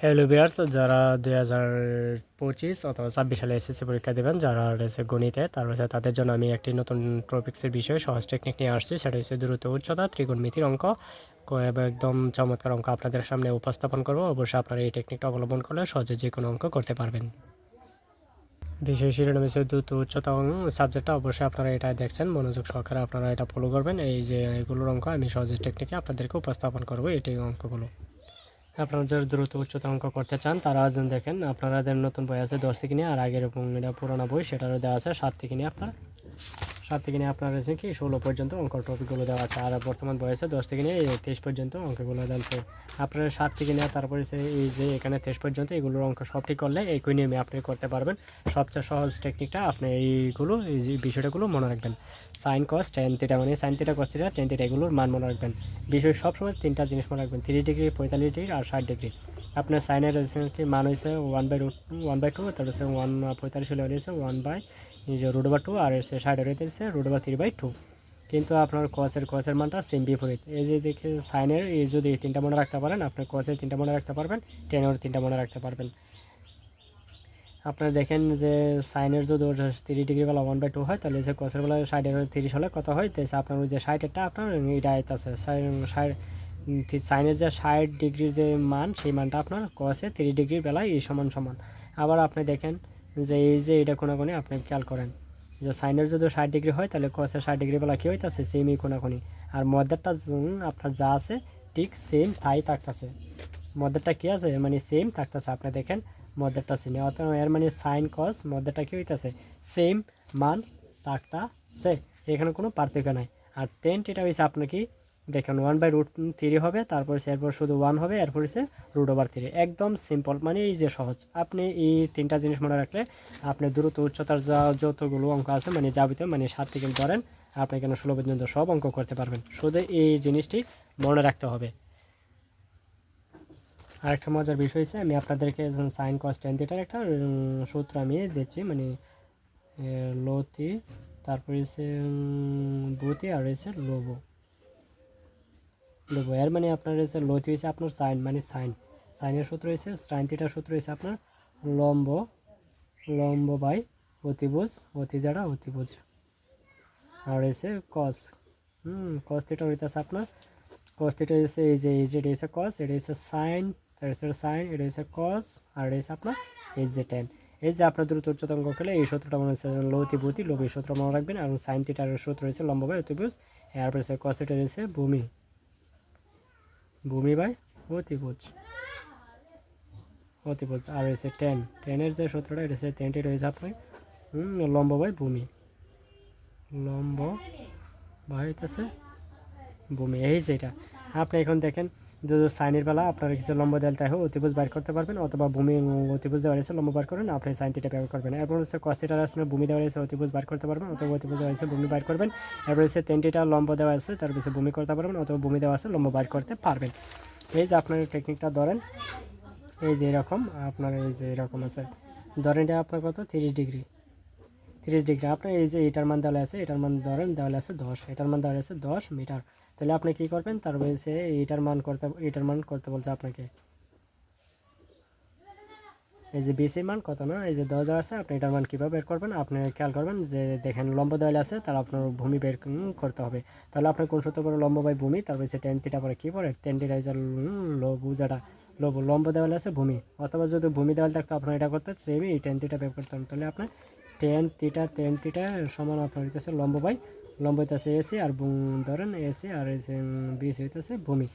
Hello বিয়ার্স যারা দুই হাজার পঁচিশ অথবা ছাব্বিশ সালে এসএসসি পরীক্ষা দেবেন, যারা রয়েছে গণিতে, তার রয়েছে তাদের জন্য আমি একটি নতুন টপিক্সের বিষয়ে, সহজ টেকনিক নিয়ে আসছি। সেটা হচ্ছে দ্রুত উচ্চতা ত্রিগুণমিতির অঙ্ক। একদম চমৎকার অঙ্ক আপনাদের সামনে উপস্থাপন করব। অবশ্যই আপনারা এই টেকনিকটা অবলম্বন করলে সহজে যে কোনো অঙ্ক করতে পারবেন। বিশেষ শিরোনাম হিসেবে দ্রুত উচ্চতা সাবজেক্টটা অবশ্যই আপনারা এটা দেখছেন, মনোযোগ সহকারে আপনারা এটা ফলো করবেন। এই যে এগুলোর অঙ্ক, আমি সহজে টেকনিকে আপনাদেরকে উপস্থাপন করব, এটাই অঙ্কগুলো। আপনারা যারা দ্রুত উচ্চতা অঙ্ক করতে চান, তারা আজন দেখেন, আপনারা আপনাদের নতুন বই আছে দশ থেকে নিয়ে, আর আগের এবং এটা পুরোনো বই, সেটারও দেওয়া আছে, সাত থেকে নিয়ে আপনার, সাত থেকে নিয়ে আপনার আছে কি, ষোলো পর্যন্ত অঙ্ক টপিকগুলো দেওয়া আছে, আর বর্তমান বয়সে দশ থেকে নিয়ে তেইশ পর্যন্ত অঙ্কগুলো দেওয়া আপনার সাত থেকে নিয়ে, তারপরে এই যে এখানে তেইশ পর্যন্ত, এগুলোর অঙ্ক সবটি করলে একই নিয়মে আপনি করতে পারবেন। সবচেয়ে সহজ টেকনিকটা আপনি এইগুলো, এই যে বিষয়টাগুলো মনে রাখবেন। সাইন কস টেন থিটা মানে sine theta cos theta tan theta এগুলোর মান মনে রাখবেন। বিষয় সবসময় তিনটা জিনিস মনে রাখবেন থ্রি ডিগ্রি পঁয়তাল্লিশ ডিগ্রি আর ষাট ডিগ্রি আপনার সাইনের মান হয়েছে one by root one by two তারপর হচ্ছে ওয়ান পঁয়তাল্লিশ হলে হয়েছে one by root over two আর হচ্ছে ষাট হলে হচ্ছে root over three by two কিন্তু আপনার কসের কসের মানটা সেম বিপরীত এই যে দেখে সাইনের এই যদি তিনটা মনে রাখতে পারেন, আপনার কসের তিনটা মনে রাখতে পারবেন টেনের তিনটা মনে রাখতে পারবেন। আপনারা দেখেন যে সাইনের যদি থ্রি ডিগ্রি বেলা ওয়ান বাই টু হয়, তাহলে যে কসের বেলা ষাটের তিরিশ হলে কত হয়? তো আপনার ওই যে ষাটেরটা আপনার এটা আছে। সাইনের যে ষাট ডিগ্রির যে মান, সেই মানটা আপনার কসে থ্রি ডিগ্রির বেলায় এই সমান সমান। আবার আপনি দেখেন যে এই যে এটা কোনাকুনি, আপনি খেয়াল করেন যে সাইনের যদি ষাট ডিগ্রি হয়, তাহলে কসে ষাট ডিগ্রি বেলা কী হইতেছে? সেমই কোনাকুনি। আর মধ্যেরটা আপনার যা আছে, ঠিক সেম তাই থাকতেছে। মধ্যেরটা কী আছে? মানে সেম থাকতেছে। আপনি দেখেন মধ্যেরটা সিনে অর্থাৎ এর মানে সাইন কস মধ্যেরটা কী হইতেছে? সেম মান তাকটা সে এখানে কোনো পার্থক্য নাই। আর টেন এটা হয়েছে আপনার কি? দেখেন ওয়ান বাই রুট থ্রি হবে, তারপর সে এরপর শুধু ওয়ান হবে, এরপর হচ্ছে রুট ওভার থ্রি একদম সিম্পল মানে এই যে সহজ। আপনি এই তিনটা জিনিস মনে রাখলে আপনি দ্রুত উচ্চতার যা যতগুলো অঙ্ক আছে মানে যাবিতীয় মানে সাত থেকে ধরেন, আপনি কেন ষোলো পর্যন্ত সব অঙ্ক করতে পারবেন। শুধু এই জিনিসটি মনে রাখতে হবে। আরেকটা মজার বিষয় হচ্ছে আমি আপনাদেরকে সাইন কস টেন থিটার একটা সূত্র আমি দিচ্ছি মানে লতি, তারপরে হচ্ছে বুতি আর হচ্ছে লোবো। লোবো, এর মানে আপনার হচ্ছে লতি হয়েছে আপনার সাইন মানে সাইন। সাইনের সূত্র হচ্ছে সাইন থিটার সূত্র হচ্ছে আপনার লম্ব লম্ব বাই অতিভুজ অতিজারা অতিভুজ। আর হচ্ছে কস হুম কস থিটা হইতেছে আপনার কস থিটা হচ্ছে এই যে এই যে, এটা হচ্ছে কস এটা হচ্ছে সাইন তার হচ্ছে সাইন এটা হচ্ছে কস আর এটা হচ্ছে আপনার এই যে টেন এই যে আপনার দ্রুত উচ্চতম করলে এই সূত্রটা মনে হচ্ছে লৌতি ভূতি লোভ এই সূত্র মনে রাখবেন। আর সাইন থিটার সূত্র রয়েছে লম্ব বাই অতিভুজ এরপর হচ্ছে কস থিটা হচ্ছে ভূমি। ভূমি বাই অতিভুজ অতিভুজ আর হচ্ছে টেন টেনের যে সূত্রটা এটা হচ্ছে টেনটি রয়েছে আপনার হুম, লম্ব বাই ভূমি। লম্ব বাই হইতেছে ভূমি। এই যেটা আপনি এখন দেখেন যদি সাইনের বেলা আপনার কিছু লম্ব দেওয়াল তাই অতিভুজ বাইর করতে পারবেন অথবা ভূমি অতিভুজ দেওয়া রয়েছে লম্ব বার করেন, আপনি সাইন থিটা ব্যবহার করবেন। এরপর হচ্ছে কস্তিটার আসলে ভূমি দেওয়া রয়েছে অতিভুজ বার করতে পারবেন অথবা অতিভুজ দেওয়া রয়েছে ভূমি বাইর করবেন। এরপর হচ্ছে তিনটিটা লম্ব দেওয়া আছে, তার পিছনে ভূমি করতে পারবেন অথবা ভূমি দেওয়া আছে লম্ব বাইর করতে পারবেন। এই যে আপনার টেকনিকটা ধরেন, এই যে এরকম, আপনার এই যে এরকম আছে। ধরেন এটা আপনার কত? তিরিশ ডিগ্রি। তিরিশ ডিগ্রি। আপনার এই যে এটার মান দেওয়া আছে, এটার মান ধরেন দেওয়া আছে দশ। এটার মান দেওয়া আছে দশ মিটার। তাহলে আপনি কি করবেন? তার বলছে, এইটার মান করতে এটার মান করতে বলছে আপনাকে। এই যে বিসির মান, কত না? এই যে দশ আছে, আপনি এটার মান কীভাবে বের করবেন? আপনি খেয়াল করবেন যে দেখেন লম্ব দেওয়ালে আছে, তাহলে আপনার ভূমি বের করতে হবে। তাহলে আপনি কোন সূত্র পরে লম্ব বাই ভূমি? তারপর সে টেন থিটা পরে কী পড়ে? টেন থিটা ইজ লো বুঝাটা লব লম্ব দেওয়ালে আছে ভূমি। অথবা যদি ভূমি দেওয়াল থাকতো, আপনার এটা করতে সেমই টেন থিটা বের করতাম। তাহলে আপনার টেন থিটা টেন থিটা সমান আপনার হইতেছে লম্ব বাই লম্ব হইতেছে এসি আর ধরেন এসি আর বিস হইতেছে, ভূমি।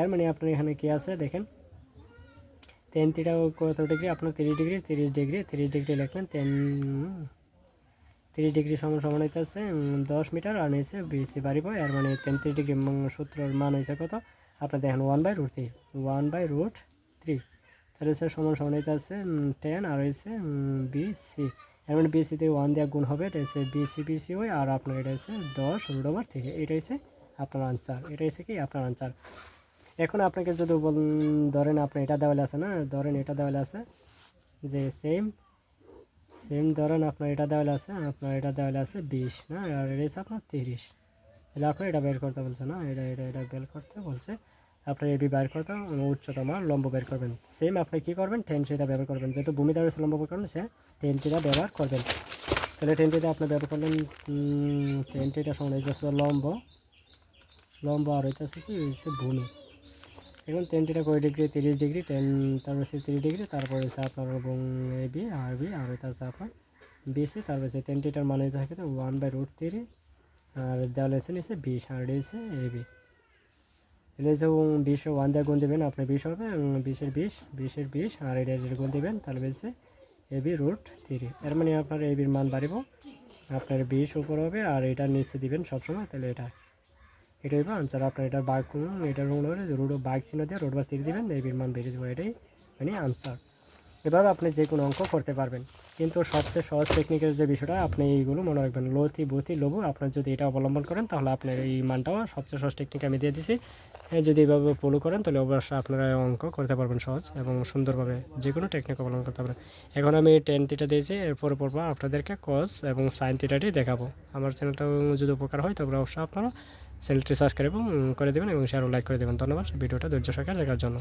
এর মানে আপনার এখানে কি আছে দেখেন? টেন কত ডিগ্রি? আপনার তিরিশ ডিগ্রি তিরিশ ডিগ্রি তিরিশ ডিগ্রি লিখলেন টেন তিরিশ ডিগ্রি সমান সমান হইতেছে দশ মিটার আর নিচে বিসি বাড়িব। এর মানে তেত্রিশ ডিগ্রি সূত্রের মান হয়েছে কত? আপনার দেখেন one by root three one by root three তাহলে সমান সমান হইতেছে টেন আর হয়েছে বিসি এর মানে বিসিতে ওয়ান দেওয়া গুণ হবে, এটা হচ্ছে বিসি বিসি হয় আর আপনার এটা হচ্ছে দশ রুট ওভার থেকে, এটা হচ্ছে আপনার আনসার এটা হচ্ছে কি আপনার আনসার এখন আপনাকে যদি বল- ধরেন আপনার এটা দেওয়ালে আছে না, ধরেন এটা দেওয়ালে আছে, যে সেম সেম ধরেন আপনার এটা দেওয়ালে আছে, আপনার এটা দেওয়ালে আছে বিশ না আর এটা আপনার তিরিশ। তাহলে আপনার এটা বের করতে বলছে না এটা এটা এটা বের করতে বলছে আপনার এবি বের করতে উচ্চতম লম্ব বের করবেন। সেম আপনি কী করবেন? টেন চিটা ব্যবহার করবেন। যেহেতু ভূমি দ্বারা লম্ব বের করবেন সে টেন ব্যবহার করবেন। তাহলে টেন আপনি ব্যবহার করলেন টেন হচ্ছে লম্ব। লম্ব আর হচ্ছে কি? হচ্ছে ভূমি। এখন টেন কয় ডিগ্রি? তিরিশ ডিগ্রি। টেন তারপর হচ্ছে তিরিশ ডিগ্রি। তারপর হচ্ছে আপনার এবং এ বি আর বি আর হচ্ছে আপনার বিসি তারপর হচ্ছে টেন মানে থাকে ওয়ান বাই রুট থ্রি আর দেওয়াল এসে নিচ্ছে বিশ আর এটা হচ্ছে এ বি তাহলে যে বিশ, ওয়ান দিয়ে গুণ দেবেন, আপনার বিশ হবে বিশের বিশ বিশের বিশ, আর এটা গুণ দেবেন, তাহলে হচ্ছে এ বি রুট থ্রি এর মানে আপনার এ বির মান বাড়িব, আপনার বিশ উপর হবে, আর এটা নিচে দিবেন সবসময়, তাহলে এটা এটা হইব আনসার আপনার এটা বাঘ এটা রুট হবে রুট বাঘ চিহ্ন দিয়ে রোড বা থ্রি দেবেন, এ বির মান বেড়ে যাব, এটাই মানে আনসার এভাবে আপনি যে কোনো অঙ্ক করতে পারবেন। কিন্তু সবচেয়ে সহজ টেকনিকের যে বিষয়টা, আপনি এইগুলো মনে রাখবেন। লথি বথি লবু আপনার যদি এটা অবলম্বন করেন, তাহলে আপনার এই মানটাও সবচেয়ে সহজ টেকনিক আমি দিয়ে দিছি। যদি এভাবে ফলো করেন, তাহলে অবশ্যই আপনারা অঙ্ক করতে পারবেন সহজ এবং সুন্দরভাবে যে কোনো টেকনিক অবলম্বন করতে পারবেন। এখন আমি টেন তিটা দিয়েছি, এরপরে পড়ব আপনাদেরকে কস এবং সাইন তিটাটি দেখাবো। আমার চ্যানেলটাও যদি উপকার হয়, তবে অবশ্যই আপনারা চ্যানেলটি সাবস্ক্রাইব করে দেবেন এবং শেয়ার লাইক করে দেবেন। ধন্যবাদ। ভিডিওটা ধৈর্য সহকারে দেখার জন্য।